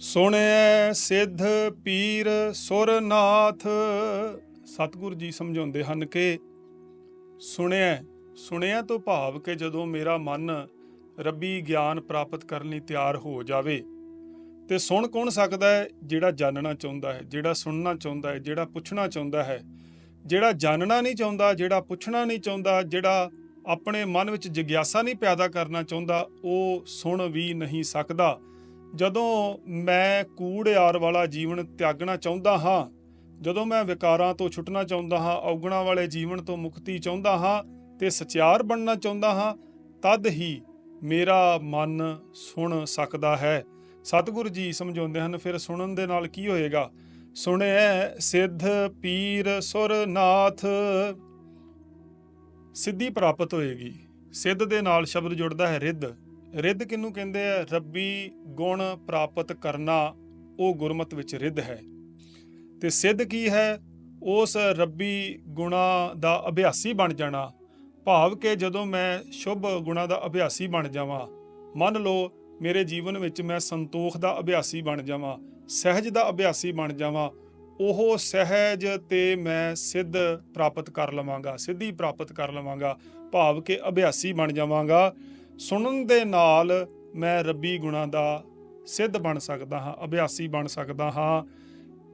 ਸੁਣਿਐ ਸਿੱਧ ਪੀਰ ਸੁਰਨਾਥ। ਸਤਿਗੁਰੂ ਜੀ ਸਮਝਾਉਂਦੇ ਹਨ ਕਿ ਸੁਣਿਆ ਸੁਣਿਆ ਤੋਂ ਭਾਵ ਕਿ ਜਦੋਂ ਮੇਰਾ ਮਨ ਰੱਬੀ ਗਿਆਨ ਪ੍ਰਾਪਤ ਕਰਨ ਲਈ ਤਿਆਰ ਹੋ ਜਾਵੇ, ਤੇ ਸੁਣ ਕੌਣ ਸਕਦਾ ਹੈ? ਜਿਹੜਾ ਜਾਣਨਾ ਚਾਹੁੰਦਾ ਹੈ, ਜਿਹੜਾ ਸੁਣਨਾ ਚਾਹੁੰਦਾ ਹੈ, ਜਿਹੜਾ ਪੁੱਛਣਾ ਚਾਹੁੰਦਾ ਹੈ। ਜਿਹੜਾ ਜਾਣਨਾ ਨਹੀਂ ਚਾਹੁੰਦਾ, ਜਿਹੜਾ ਪੁੱਛਣਾ ਨਹੀਂ ਚਾਹੁੰਦਾ, ਜਿਹੜਾ ਆਪਣੇ ਮਨ ਵਿੱਚ ਜਿਗਿਆਸਾ ਨਹੀਂ ਪੈਦਾ ਕਰਨਾ ਚਾਹੁੰਦਾ, ਉਹ ਸੁਣ ਵੀ ਨਹੀਂ ਸਕਦਾ। ਜਦੋਂ ਮੈਂ ਕੂੜ ਯਾਰ ਵਾਲਾ ਜੀਵਨ ਤਿਆਗਣਾ ਚਾਹੁੰਦਾ ਹਾਂ, ਜਦੋਂ ਮੈਂ ਵਿਕਾਰਾਂ ਤੋਂ ਛੁੱਟਣਾ ਚਾਹੁੰਦਾ ਹਾਂ, ਔਗਣਾ ਵਾਲੇ ਜੀਵਨ ਤੋਂ ਮੁਕਤੀ ਚਾਹੁੰਦਾ ਹਾਂ ਤੇ ਸਚਿਆਰ ਬਣਨਾ ਚਾਹੁੰਦਾ ਹਾਂ, ਤਦ ਹੀ ਮੇਰਾ ਮਨ ਸੁਣ ਸਕਦਾ ਹੈ। ਸਤਿਗੁਰੂ ਜੀ ਸਮਝਾਉਂਦੇ ਹਨ, ਫਿਰ ਸੁਣਨ ਦੇ ਨਾਲ ਕੀ ਹੋਏਗਾ? ਸੁਣਿਆ ਸਿੱਧ ਪੀਰ ਸੁਰਨਾਥ, ਸਿੱਧੀ ਪ੍ਰਾਪਤ ਹੋਏਗੀ। ਸਿੱਧ ਦੇ ਨਾਲ ਸ਼ਬਦ ਜੁੜਦਾ ਹੈ, ਰਿੱਧ। ਰਿੱਧ ਕਿਹਨੂੰ ਕਹਿੰਦੇ ਆ? ਰੱਬੀ ਗੁਣ ਪ੍ਰਾਪਤ ਕਰਨਾ ਉਹ ਗੁਰਮਤ ਵਿੱਚ ਰਿੱਧ ਹੈ। ਤੇ ਸਿੱਧ ਕੀ ਹੈ? ਉਸ ਰੱਬੀ ਗੁਣਾ ਦਾ ਅਭਿਆਸੀ ਬਣ ਜਾਣਾ। ਭਾਵ ਕਿ ਜਦੋਂ ਮੈਂ ਸ਼ੁਭ ਗੁਣਾ ਦਾ ਅਭਿਆਸੀ ਬਣ ਜਾਵਾਂ, ਮੰਨ ਲਓ ਮੇਰੇ ਜੀਵਨ ਵਿੱਚ ਮੈਂ ਸੰਤੋਖ ਦਾ ਅਭਿਆਸੀ ਬਣ ਜਾਵਾਂ, ਸਹਿਜ ਦਾ ਅਭਿਆਸੀ ਬਣ ਜਾਵਾਂ, ਉਹ ਸਹਿਜ ਤੇ ਮੈਂ ਸਿੱਧ ਪ੍ਰਾਪਤ ਕਰ ਲਵਾਂਗਾ, ਸਿੱਧੀ ਪ੍ਰਾਪਤ ਕਰ ਲਵਾਂਗਾ, ਭਾਵ ਕਿ ਅਭਿਆਸੀ ਬਣ ਜਾਵਾਂਗਾ। ਸੁਣਨ ਦੇ ਨਾਲ ਮੈਂ ਰੱਬੀ ਗੁਣਾ ਦਾ ਸਿੱਧ ਬਣ ਸਕਦਾ ਹਾਂ, ਅਭਿਆਸੀ ਬਣ ਸਕਦਾ ਹਾਂ।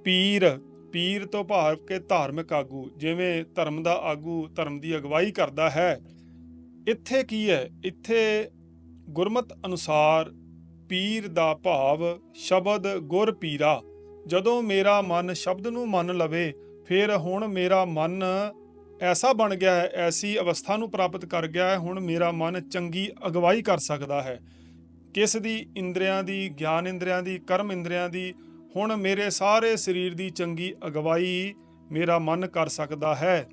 ਪੀਰ ਪੀਰ ਤੋਂ ਭਾਵ ਕਿ ਧਾਰਮਿਕ ਆਗੂ, ਜਿਵੇਂ ਧਰਮ ਦਾ ਆਗੂ, ਧਰਮ ਦੀ ਅਗਵਾਈ ਕਰਦਾ ਹੈ। ਇੱਥੇ ਕੀ ਹੈ? ਇੱਥੇ ਗੁਰਮਤ ਅਨੁਸਾਰ ਪੀਰ ਦਾ ਭਾਵ ਸ਼ਬਦ ਗੁਰ ਪੀਰਾ, ਜਦੋਂ ਮੇਰਾ ਮਨ ਸ਼ਬਦ ਨੂੰ ਮੰਨ ਲਵੇ, ਫਿਰ ਹੁਣ ਮੇਰਾ ਮਨ ਐਸਾ ਬਣ ਗਿਆ ਹੈ, ਐਸੀ ਅਵਸਥਾ ਨੂੰ ਪ੍ਰਾਪਤ ਕਰ ਗਿਆ ਹੈ, ਹੁਣ ਮੇਰਾ ਮਨ ਚੰਗੀ ਅਗਵਾਈ ਕਰ ਸਕਦਾ ਹੈ। ਕਿਸ ਦੀ ਇੰਦਰੀਆਂ ਦੀ, ਗਿਆਨ ਇੰਦਰੀਆਂ ਦੀ, ਕਰਮ ਇੰਦਰੀਆਂ ਦੀ, ਹੁਣ ਮੇਰੇ ਸਾਰੇ ਸਰੀਰ ਦੀ ਚੰਗੀ ਅਗਵਾਈ ਮੇਰਾ ਮਨ ਕਰ ਸਕਦਾ ਹੈ।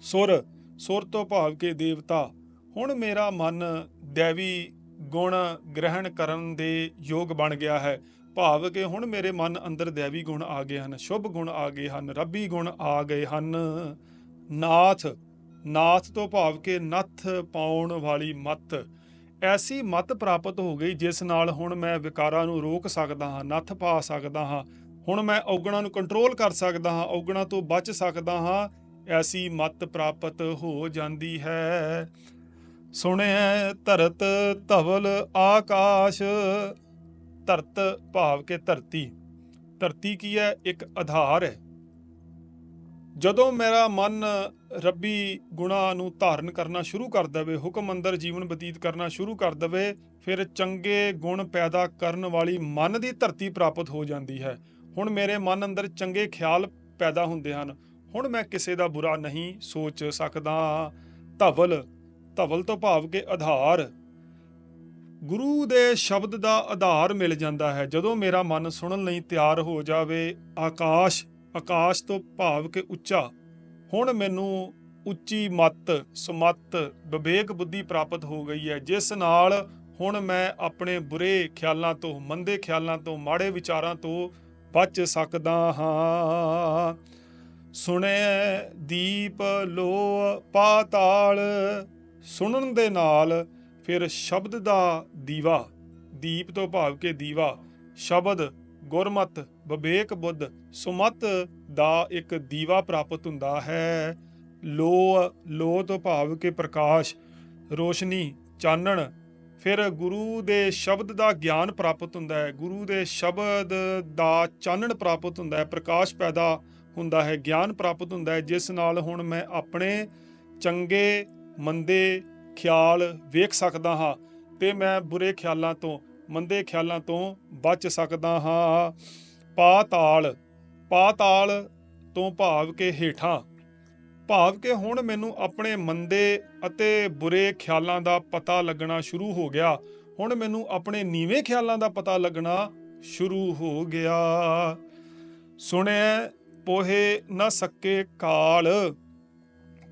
ਸੁਰ ਸੁਰ ਤੋਂ ਭਾਵ ਕੇ ਦੇਵਤਾ, ਹੁਣ ਮੇਰਾ ਮਨ ਦੇਵੀ ਗੁਣ ਗ੍ਰਹਿਣ ਕਰਨ ਦੇ ਯੋਗ ਬਣ ਗਿਆ ਹੈ। ਭਾਵ ਕਿ ਹੁਣ ਮੇਰੇ ਮਨ ਅੰਦਰ ਦੇਵੀ ਗੁਣ ਆ ਗਏ ਹਨ, ਸ਼ੁਭ ਗੁਣ ਆ ਗਏ ਹਨ, ਰੱਬੀ ਗੁਣ ਆ ਗਏ ਹਨ। ਨਾਥ ਨਾਥ ਤੋਂ ਭਾਵ ਕਿ ਨੱਥ ਪਾਉਣ ਵਾਲੀ ਮਤ। ਐਸੀ ਮਤ ਪ੍ਰਾਪਤ ਹੋ ਗਈ ਜਿਸ ਨਾਲ ਹੁਣ ਮੈਂ ਵਿਕਾਰਾਂ ਨੂੰ ਰੋਕ ਸਕਦਾ ਹਾਂ, ਨੱਥ ਪਾ ਸਕਦਾ ਹਾਂ। ਹੁਣ ਮੈਂ ਔਗਣਾਂ ਨੂੰ ਕੰਟਰੋਲ ਕਰ ਸਕਦਾ ਹਾਂ, ਔਗਣਾਂ ਤੋਂ ਬਚ ਸਕਦਾ ਹਾਂ। ਐਸੀ ਮਤ ਪ੍ਰਾਪਤ ਹੋ ਜਾਂਦੀ ਹੈ। ਸੁਣਿਆ ਧਰਤ ਧਵਲ ਆਕਾਸ਼, ਧਰਤ ਭਾਵ ਕੇ ਧਰਤੀ। ਧਰਤੀ ਕੀ ਹੈ? ਇੱਕ ਆਧਾਰ ਹੈ। ਜਦੋਂ ਮੇਰਾ ਮਨ ਰੱਬੀ ਗੁਣਾ ਨੂੰ ਧਾਰਨ ਕਰਨਾ ਸ਼ੁਰੂ ਕਰ ਦੇਵੇ, ਹੁਕਮ ਅੰਦਰ ਜੀਵਨ ਬਤੀਤ ਕਰਨਾ ਸ਼ੁਰੂ ਕਰ ਦੇਵੇ, ਫਿਰ ਚੰਗੇ ਗੁਣ ਪੈਦਾ ਕਰਨ ਵਾਲੀ ਮਨ ਦੀ ਧਰਤੀ ਪ੍ਰਾਪਤ ਹੋ ਜਾਂਦੀ ਹੈ। ਹੁਣ ਮੇਰੇ ਮਨ ਅੰਦਰ ਚੰਗੇ ਖਿਆਲ ਪੈਦਾ ਹੁੰਦੇ ਹਨ। ਹੁਣ ਮੈਂ ਕਿਸੇ ਦਾ ਬੁਰਾ ਨਹੀਂ ਸੋਚ ਸਕਦਾ। ਧਵਲ ਧਵਲ ਤੋਂ ਭਾਵ ਕੇ ਆਧਾਰ। ਗੁਰੂ ਦੇ ਸ਼ਬਦ ਦਾ ਆਧਾਰ ਮਿਲ ਜਾਂਦਾ ਹੈ। ਜਦੋਂ ਮੇਰਾ ਮਨ ਸੁਣਨ ਲਈ ਤਿਆਰ ਹੋ ਜਾਵੇ, ਆਕਾਸ਼ ਆਕਾਸ਼ ਤੋਂ ਭਾਵ ਕੇ ਉੱਚਾ। ਹੁਣ ਮੈਨੂੰ ਉੱਚੀ ਮੱਤ, ਸਮੱਤ, ਵਿਵੇਕ ਬੁੱਧੀ ਪ੍ਰਾਪਤ ਹੋ ਗਈ ਹੈ, ਜਿਸ ਨਾਲ ਹੁਣ ਮੈਂ ਆਪਣੇ ਬੁਰੇ ਖਿਆਲਾਂ ਤੋਂ, ਮੰਦੇ ਖਿਆਲਾਂ ਤੋਂ, ਮਾੜੇ ਵਿਚਾਰਾਂ ਤੋਂ ਬਚ ਸਕਦਾ ਹਾਂ। ਸੁਣਿਐ ਦੀਪ ਲੋ ਪਾਤਾਲ, ਸੁਣਨ ਦੇ ਨਾਲ ਫਿਰ ਸ਼ਬਦ ਦਾ ਦੀਵਾ। ਦੀਪ ਤੋਂ ਭਾਵ ਕੇ ਦੀਵਾ, ਸ਼ਬਦ ਗੁਰਮਤ, ਵਿਵੇਕ ਬੁੱਧ, ਸੁਮਤ ਦਾ ਇੱਕ ਦੀਵਾ ਪ੍ਰਾਪਤ ਹੁੰਦਾ ਹੈ। ਲੋ ਲੋ ਤੋਂ ਭਾਵ ਕੇ ਪ੍ਰਕਾਸ਼, ਰੋਸ਼ਨੀ, ਚਾਨਣ। ਫਿਰ ਗੁਰੂ ਦੇ ਸ਼ਬਦ ਦਾ ਗਿਆਨ ਪ੍ਰਾਪਤ ਹੁੰਦਾ ਹੈ। ਗੁਰੂ ਦੇ ਸ਼ਬਦ ਦਾ ਚਾਨਣ ਪ੍ਰਾਪਤ ਹੁੰਦਾ ਹੈ। ਪ੍ਰਕਾਸ਼ ਪੈਦਾ ਹੁੰਦਾ ਹੈ, ਗਿਆਨ ਪ੍ਰਾਪਤ ਹੁੰਦਾ ਹੈ। ਜਿਸ ਨਾਲ ਹੁਣ ਮੈਂ ਆਪਣੇ ਚੰਗੇ, ਮੰਦੇ ਖਿਆਲ ਵੇਖ ਸਕਦਾ ਹਾਂ ਤੇ ਮੈਂ ਬੁਰੇ ਖਿਆਲਾਂ ਤੋਂ ਮੰਦੇ ਖਿਆਲਾਂ ਤੋਂ ਬਚ ਸਕਦਾ ਹਾਂ। ਪਾਤਾਲ ਪਾਤਾਲ ਤੋਂ ਭਾਵ ਕੇ ਹੇਠਾਂ। ਭਾਵ ਕਿ ਹੁਣ ਮੈਨੂੰ ਆਪਣੇ ਮੰਦੇ ਅਤੇ ਬੁਰੇ ਖਿਆਲਾਂ ਦਾ ਪਤਾ ਲੱਗਣਾ ਸ਼ੁਰੂ ਹੋ ਗਿਆ। ਹੁਣ ਮੈਨੂੰ ਆਪਣੇ ਨੀਵੇਂ ਖਿਆਲਾਂ ਦਾ ਪਤਾ ਲੱਗਣਾ ਸ਼ੁਰੂ ਹੋ ਗਿਆ। ਸੁਣਿਆ ਪੋਹੇ ਨਾ ਸਕੇ ਕਾਲ।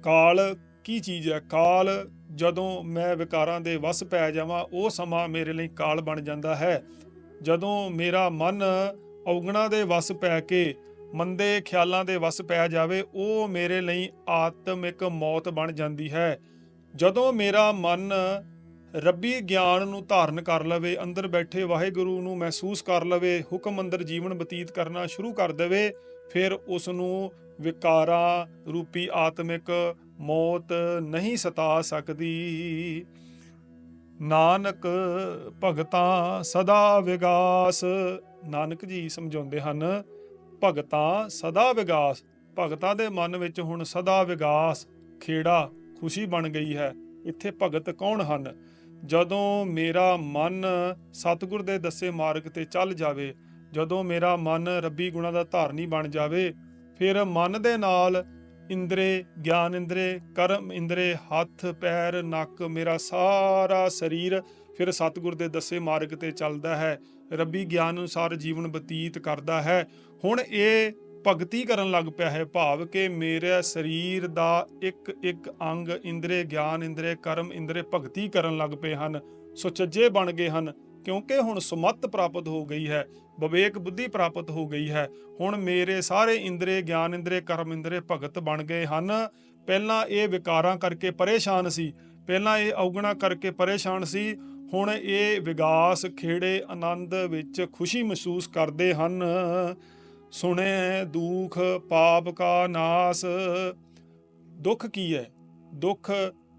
ਕਾਲ ਕੀ ਚੀਜ਼ ਹੈ? ਕਾਲ ਜਦੋਂ ਮੈਂ ਵਿਕਾਰਾਂ ਦੇ ਵਸ ਪੈ ਜਾਵਾਂ, ਉਹ ਸਮਾਂ ਮੇਰੇ ਲਈ ਕਾਲ ਬਣ ਜਾਂਦਾ ਹੈ। ਜਦੋਂ ਮੇਰਾ ਮਨ ਔਗਣਾ ਦੇ ਵਸ ਪੈ ਕੇ ਮੰਦੇ ਖਿਆਲਾਂ ਦੇ ਵਸ ਪੈ ਜਾਵੇ, ਉਹ ਮੇਰੇ ਲਈ ਆਤਮਿਕ ਮੌਤ ਬਣ ਜਾਂਦੀ ਹੈ। ਜਦੋਂ ਮੇਰਾ ਮਨ ਰੱਬੀ ਗਿਆਨ ਨੂੰ ਧਾਰਨ ਕਰ ਲਵੇ, ਅੰਦਰ ਬੈਠੇ ਵਾਹਿਗੁਰੂ ਨੂੰ ਮਹਿਸੂਸ ਕਰ ਲਵੇ, ਹੁਕਮ ਅੰਦਰ ਜੀਵਨ ਬਤੀਤ ਕਰਨਾ ਸ਼ੁਰੂ ਕਰ ਦੇਵੇ, ਫਿਰ ਉਸ ਨੂੰ ਵਿਕਾਰਾਂ ਰੂਪੀ ਆਤਮਿਕ ਮੌਤ ਨਹੀਂ ਸਤਾ ਸਕਦੀ। ਨਾਨਕ ਭਗਤਾਂ ਸਦਾ ਵਿਗਾਸ। ਨਾਨਕ ਜੀ ਸਮਝਾਉਂਦੇ ਹਨ, ਭਗਤਾਂ ਸਦਾ ਵਿਗਾਸ। ਭਗਤਾਂ ਦੇ ਮਨ ਵਿੱਚ ਹੁਣ ਸਦਾ ਵਿਗਾਸ। ਖੇੜਾ ਖੁਸ਼ੀ ਬਣ ਗਈ ਹੈ। ਇੱਥੇ ਭਗਤ ਕੌਣ ਹਨ? ਜਦੋਂ ਮੇਰਾ ਮਨ ਸਤਿਗੁਰ ਦੇ ਦੱਸੇ ਮਾਰਗ ਤੇ ਚੱਲ ਜਾਵੇ, ਜਦੋਂ ਮੇਰਾ ਮਨ ਰੱਬੀ ਗੁਣਾ ਦਾ ਧਾਰਨੀ ਬਣ ਜਾਵੇ, ਫਿਰ ਮਨ ਦੇ ਨਾਲ ਇੰਦਰੇ ਗਿਆਨ ਇੰਦਰੇ, ਕਰਮ ਇੰਦਰੇ, ਹੱਥ, ਪੈਰ, ਨੱਕ, ਮੇਰਾ ਸਾਰਾ ਸਰੀਰ ਫਿਰ ਸਤਿਗੁਰ ਦੇ ਦੱਸੇ ਮਾਰਗ ਤੇ ਚੱਲਦਾ ਹੈ। ਰੱਬੀ ਗਿਆਨ ਅਨੁਸਾਰ ਜੀਵਨ ਬਤੀਤ ਕਰਦਾ ਹੈ। ਹੁਣ ਇਹ ਭਗਤੀ ਕਰਨ ਲੱਗ ਪਿਆ ਹੈ ਭਾਵ ਕਿ ਮੇਰੇ ਸਰੀਰ ਦਾ ਇੱਕ ਇੱਕ ਅੰਗ ਇੰਦਰੇ ਗਿਆਨ ਇੰਦਰੇ, ਕਰਮ ਇੰਦਰੇ ਭਗਤੀ ਕਰਨ ਲੱਗ ਪਏ ਹਨ। ਸੁਚੱਜੇ ਬਣ ਗਏ ਹਨ। ਕਿਉਂਕਿ ਹੁਣ ਸੁਮਤ ਪ੍ਰਾਪਤ ਹੋ ਗਈ ਹੈ, ਵਿਵੇਕ ਬੁੱਧੀ ਪ੍ਰਾਪਤ ਹੋ ਗਈ ਹੈ, ਹੁਣ ਮੇਰੇ ਸਾਰੇ ਇੰਦਰੇ ਗਿਆਨ ਇੰਦਰੇ ਕਰਮ ਇੰਦਰੇ ਭਗਤ ਬਣ ਗਏ ਹਨ। ਪਹਿਲਾਂ ਇਹ ਵਿਕਾਰਾਂ ਕਰਕੇ ਪਰੇਸ਼ਾਨ ਸੀ, ਪਹਿਲਾਂ ਇਹ ਔਗਣਾ ਕਰਕੇ ਪਰੇਸ਼ਾਨ ਸੀ, ਹੁਣ ਇਹ ਵਿਗਾਸ ਖੇੜੇ ਆਨੰਦ ਵਿੱਚ ਖੁਸ਼ੀ ਮਹਿਸੂਸ ਕਰਦੇ ਹਨ। ਸੁਣੇ ਦੁਖ, ਪਾਪ ਕਾ ਨਾਸ, ਦੁੱਖ ਕੀ ਹੈ? ਦੁੱਖ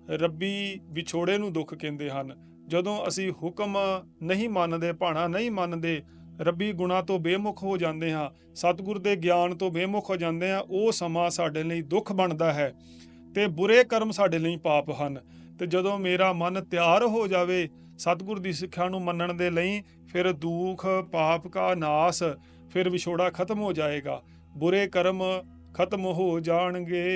ਰੱਬੀ ਵਿਛੋੜੇ ਨੂੰ ਦੁੱਖ ਕਹਿੰਦੇ ਹਨ। ਜਦੋਂ ਅਸੀਂ ਹੁਕਮ ਨਹੀਂ ਮੰਨਦੇ, ਭਾਣਾ ਨਹੀਂ ਮੰਨਦੇ, ਰੱਬੀ ਗੁਣਾ ਤੋਂ ਬੇਮੁਖ ਹੋ ਜਾਂਦੇ ਹਾਂ, ਸਤਿਗੁਰ ਦੇ ਗਿਆਨ ਤੋਂ ਬੇਮੁਖ ਹੋ ਜਾਂਦੇ ਹਾਂ, ਉਹ ਸਮਾਂ ਸਾਡੇ ਲਈ ਦੁੱਖ ਬਣਦਾ ਹੈ ਤੇ ਬੁਰੇ ਕਰਮ ਸਾਡੇ ਲਈ ਪਾਪ ਹਨ। ਤੇ ਜਦੋਂ ਮੇਰਾ ਮਨ ਤਿਆਰ ਹੋ ਜਾਵੇ ਸਤਿਗੁਰ ਦੀ ਸਿੱਖਿਆ ਨੂੰ ਮੰਨਣ ਦੇ ਲਈ, ਫਿਰ ਦੁੱਖ, ਪਾਪ ਕਾ ਨਾਸ, ਫਿਰ ਵਿਛੋੜਾ ਖਤਮ ਹੋ ਜਾਏਗਾ। ਬੁਰੇ ਕਰਮ ਖਤਮ ਹੋ ਜਾਣਗੇ।